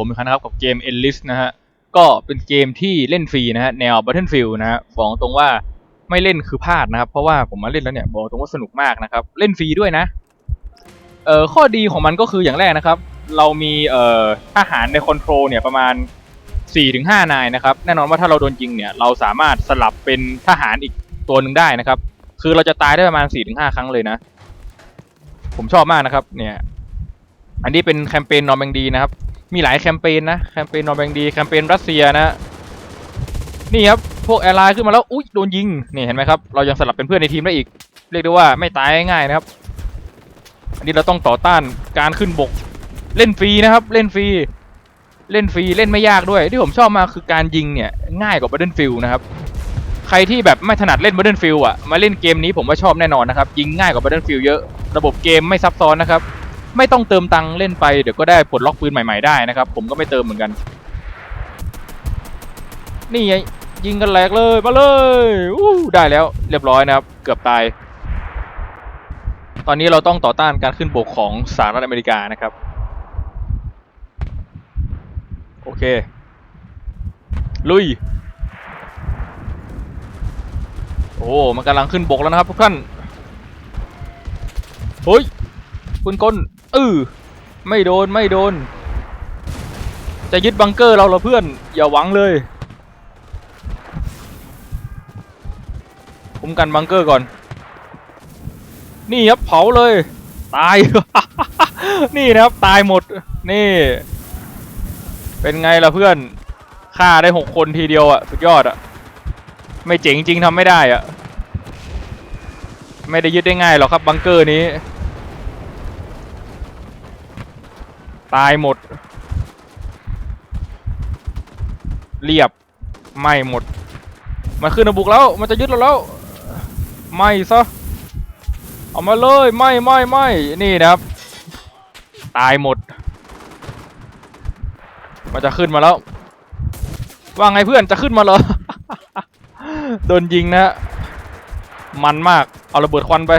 ผมอีกครั้งนะครับกับเกม Enlist นะฮะก็เป็นเกมที่เล่นฟรีนะฮะแนว Battlefield นะฮะบอกตรงว่าไม่เล่นคือพลาดนะครับ เพราะว่าผมมาเล่นแล้วเนี่ยบอกตรงว่าสนุกมากนะครับ เล่นฟรีด้วยนะเอ่อข้อดีของมันก็คืออย่างแรกนะครับ เรามีเอ่อทหารในคอนโทรลเนี่ยประมาณ 4-5 นายนะครับ แน่นอนว่าถ้าเราโดนยิงเนี่ยเราสามารถสลับเป็นทหารอีกตัวหนึ่งได้นะครับ คือเราจะตายได้ประมาณ 4-5 ครั้งเลยนะ ผมชอบมากนะครับเนี่ยอันนี้เป็นแคมเปญนอร์แบงดีนะครับ มีหลายแคมเปญนะแคมเปญนอร์แบงดีแคมเปญรัสเซียนะนี่ครับพวกแอร์ไลน์ขึ้นมาแล้วอุ๊ยโดนยิงนี่เห็นไหมครับเรายังสลับเป็นเพื่อนในทีมได้อีก เรียกได้ว่าไม่ตายง่ายนะครับ อันนี้เราต้องต่อต้านการขึ้นบก เล่นฟรีนะครับ เล่นฟรีเล่นฟรีเล่นไม่ยากด้วยที่ผมชอบมาคือการยิงเนี่ยง่ายกว่า Battlefield นะครับใครที่แบบไม่ถนัดเล่น Battlefield อะมาเล่นเกมนี้ผมว่าชอบแน่นอนนะครับยิงง่ายกว่า Battlefield เยอะ ระบบเกมไม่ซับซ้อนนะครับ ไม่ต้องเติมตังค์เล่นไปเดี๋ยวก็ได้ปลดล็อกปืนใหม่ๆได้นะครับ ผมก็ไม่เติมเหมือนกัน นี่ไงยิงกันแหลกเลยมาเลยอู้ได้แล้วเรียบร้อยนะครับ เกือบตาย ตอนนี้เราต้องต่อต้านการขึ้นบกของสหรัฐอเมริกานะครับ โอเค ลุย โอ้ มันกำลังขึ้นบกแล้วนะครับทุกท่านเฮ้ยปืนกล เออไม่โดนไม่โดน จะยึดบังเกอร์เราเหรอเพื่อน อย่าหวังเลยคุ้มกันบังเกอร์ก่อน นี่ครับเผาเลย ตาย นี่นะครับตายหมด นี่ เป็นไงล่ะเพื่อนฆ่าได้หกคนทีเดียวอะสุดยอดอะไม่เจ๋งจริงทำไม่ได้อะ ไม่ได้ยึดได้ง่ายหรอกครับบังเกอร์นี้ ตายหมด เรียบ ไม่หมด มันขึ้นมาบุกแล้ว มันจะยึดเราแล้ว ไม่ซะ เอามาเลย ไม่ไม่ไม่นี่นะครับ ตายหมด มันจะขึ้นมาแล้ว ว่าไงเพื่อน จะขึ้นมาเหรอ โดนยิงนะฮะมันมาก เอาระเบิดควันไป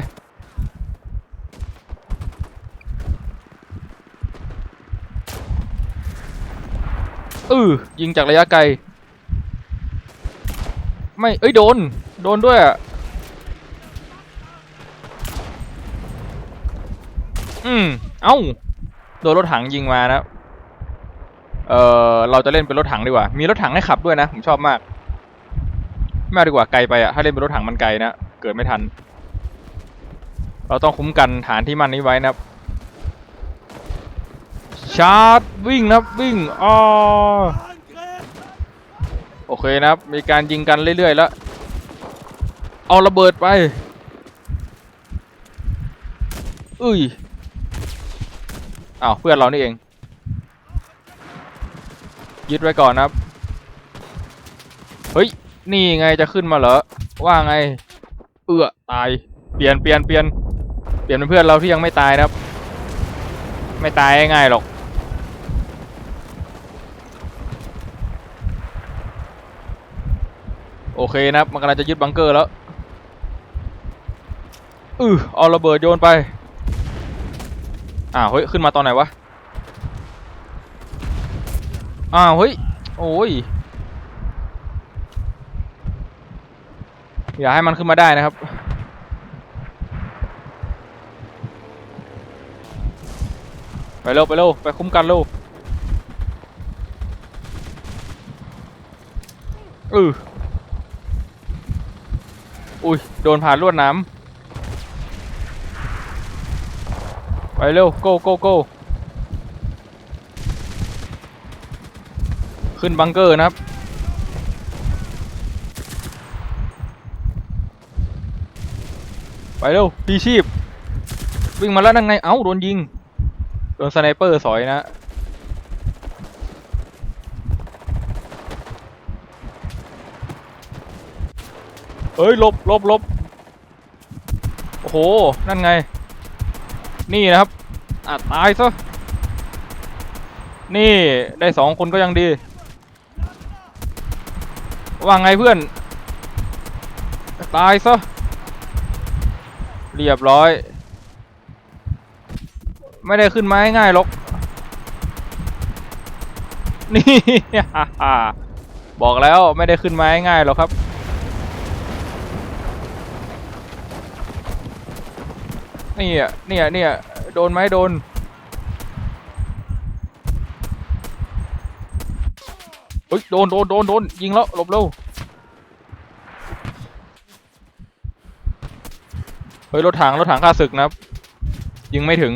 เออยิงจากระยะไกล ไม่ เอ้ย โดน โดนด้วยอะ อืม เอ้า โดนรถถังยิงมานะ เออเราจะเล่นเป็นรถถังดีกว่า มีรถถังให้ขับด้วยนะ ผมชอบมาก ไม่เอาดีกว่าไกลไปอะ ถ้าเล่นเป็นรถถังมันไกลนะ เกิดไม่ทัน เราต้องคุ้มกันฐานที่มันนี้ไว้นะครับ ชาร์จวิ่งนะครับวิ่งอ๋อโอเคนะครับ มีการยิงกันเรื่อยๆแล้ว เอาระเบิดไปอุ้ยอ้าวเพื่อนเรานี่เอง ยึดไว้ก่อนนะครับ เฮ้ย นี่ไงจะขึ้นมาเหรอ ว่าไง เอื้อตาย เปลี่ยนเปลี่ยนเปลี่ยนเปลี่ยนเป็นเพื่อนเราที่ยังไม่ตายนะครับ ไม่ตายง่ายหรอก โอเคนะครับ มันกำลังจะยึดบังเกอร์แล้วอือเอาระเบิดโยนไปอ้าวเฮ้ยขึ้นมาตอนไหนวะอ้าวเฮ้ยโอ้ยอย่าให้มันขึ้นมาได้นะครับไปเร็วไปเร็วไปคุ้มกันเร็วอือ อุ้ย โดนผ่านลวดน้ำ ไปเร็วโก้โก้โก้ขึ้นบังเกอร์นะครับ ไปเร็วพีชีพ วิ่งมาแล้วนั่งไง เอ้า โดนยิง โดนสไนเปอร์สอยนะ เอ้ยลบลบลบโอ้โห นั่นไง นี่นะครับอะตายซะ นี่ได้สองคนก็ยังดี ว่าไงเพื่อน ตายซะ เรียบร้อย ไม่ได้ขึ้นมาง่ายหรอก นี่ บอกแล้วไม่ได้ขึ้นมาง่ายหรอกครับ นี่อะเนี่ยเนี่ยโดนไหมโดน เฮ้ย โดนโดนโดนโดนยิงแล้ว หลบเร็ว เฮ้ย รถถัง รถถังข้าศึกนะครับ ยิงไม่ถึง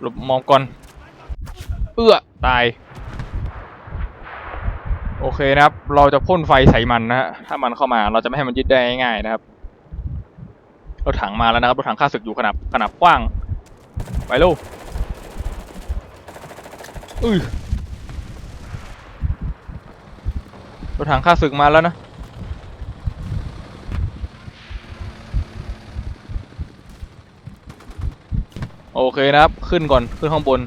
หลบมองก่อน เอื้อตาย โอเคนะครับ เราจะพ่นไฟใส่มันนะฮะถ้ามันเข้ามาเราจะไม่ให้มันยึดได้ง่ายๆนะครับรถถังมาแล้วนะครับรถถังข้าศึกอยู่ขนาดขนาดกว้าง ไปลูกอุ้ยรถถังข้าศึกมาแล้วนะโอเคนะครับ ขึ้นก่อน ขึ้นข้างบน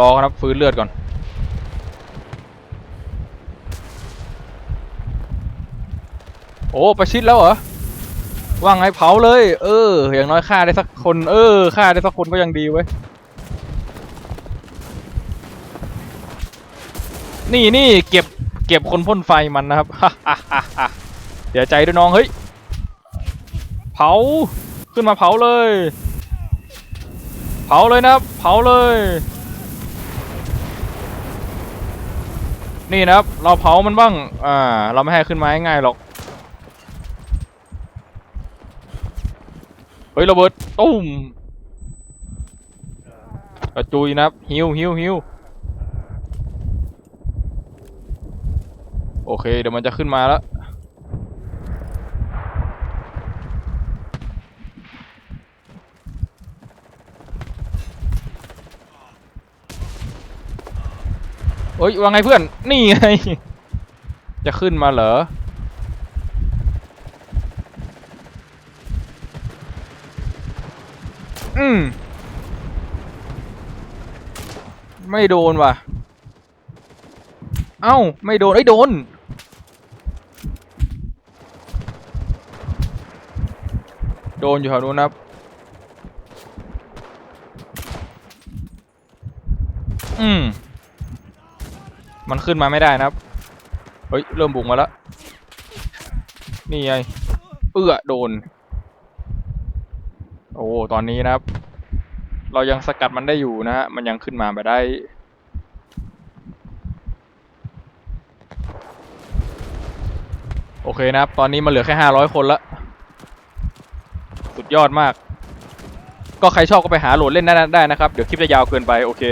รอครับฟื้นเลือดก่อนโอ้ประชิดแล้วเหรอว่างไงเผาเลย เออ อย่างน้อยฆ่าได้สักคน เออฆ่าได้สักคนก็ยังดีเว้ยนี่นี่เก็บเก็บคนพ่นไฟมันนะครับเสียวใจด้วยน้อง เฮ้ย เผา ขึ้นมาเผาเลย เผาเลยนะครับ เผาเลย นี่นะครับ เราเผามันบ้าง อ่า เราไม่ให้ขึ้นมาง่ายๆหรอก เฮ้ยระเบิดตุ้มกระจุยนะครับฮิวฮิวฮิวโอเค เดี๋ยวมันจะขึ้นมาแล้ว เอ้ยว่าไงเพื่อน นี่ไง จะขึ้นมาเหรอ อืม ไม่โดนว่ะ เอ้า ไม่โดนไอ้ยโดน โดนอยู่แถวนู้นนะครับ อืม มันขึ้นมาไม่ได้นะครับ เฮ้ย เริ่มบุกมาแล้ว นี่ไง เอื้อโดน โอ้ ตอนนี้นะครับ เรายังสกัดมันได้อยู่นะฮะ มันยังขึ้นมาไม่ได้ โอเคนะครับ ตอนนี้มันเหลือแค่ห้าร้อยคนละ สุดยอดมาก ก็ใครชอบก็ไปหาโหลดเล่นได้ได้นะครับ เดี๋ยวคลิปจะยาวเกินไป โอเค